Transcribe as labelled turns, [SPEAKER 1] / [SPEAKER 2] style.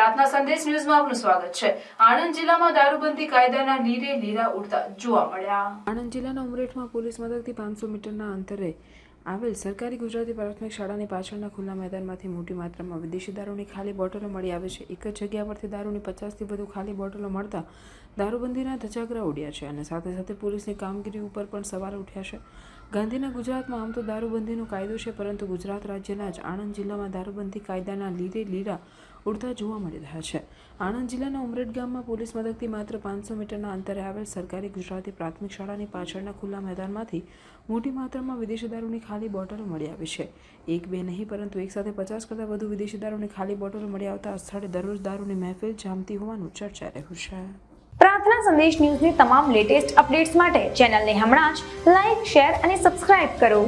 [SPEAKER 1] પ્રાર્થના સંદેશ ન્યૂઝમાં આપનું સ્વાગત છે. આણંદ જિલ્લામાં દારૂબંધી કાયદાના લીરે લીરા ઉડતા જોવા મળ્યા. આણંદ જિલ્લાના ઉમરેઠમાં પોલીસ મથકથી પાંચસો મીટરના અંતરે આવેલ સરકારી ગુજરાતી પ્રાથમિક શાળાની પાછળના ખુલ્લા મેદાનમાંથી મોટી માત્રામાં વિદેશી દારૂની ખાલી બોટલો મળી આવે છે. એક જ જગ્યા પરથી દારૂની પચાસથી વધુ ખાલી બોટલો મળતા દારૂબંધીના ધજાગરા ઉડ્યા છે અને સાથે સાથે પોલીસની કામગીરી ઉપર પણ સવાલ ઉઠ્યા છે. ગાંધીના ગુજરાતમાં આમ તો દારૂબંધીનો કાયદો છે, પરંતુ ગુજરાત રાજ્યના જ આણંદ જિલ્લામાં દારૂબંધી કાયદાના લીરે લીરા ઉડતા જોવા મળી રહ્યા છે. આણંદ જિલ્લાના ઉમરેઠ ગામમાં પોલીસ મથકથી માત્ર પાંચસો મીટરના અંતરે આવેલ સરકારી ગુજરાતી પ્રાથમિક શાળાની પાછળના ખુલ્લા મેદાનમાંથી મોટી માત્રામાં વિદેશી દારૂની ખાલી બોટલો મળી આવી છે. એક બે નહીં, પરંતુ એક સાથે પચાસ કરતાં વધુ વિદેશી દારૂની ખાલી બોટલો મળી આવતા સ્થળે દરરોજ દારૂની મહેફિલ જામતી હોવાનું ચર્ચા રહ્યું છે.
[SPEAKER 2] પ્રાર્થના સંદેશ ન્યૂઝની તમામ લેટેસ્ટ અપડેટ્સ માટે ચેનલને હમણાં જ લાઈક, શેર અને સબસ્ક્રાઇબ કરો.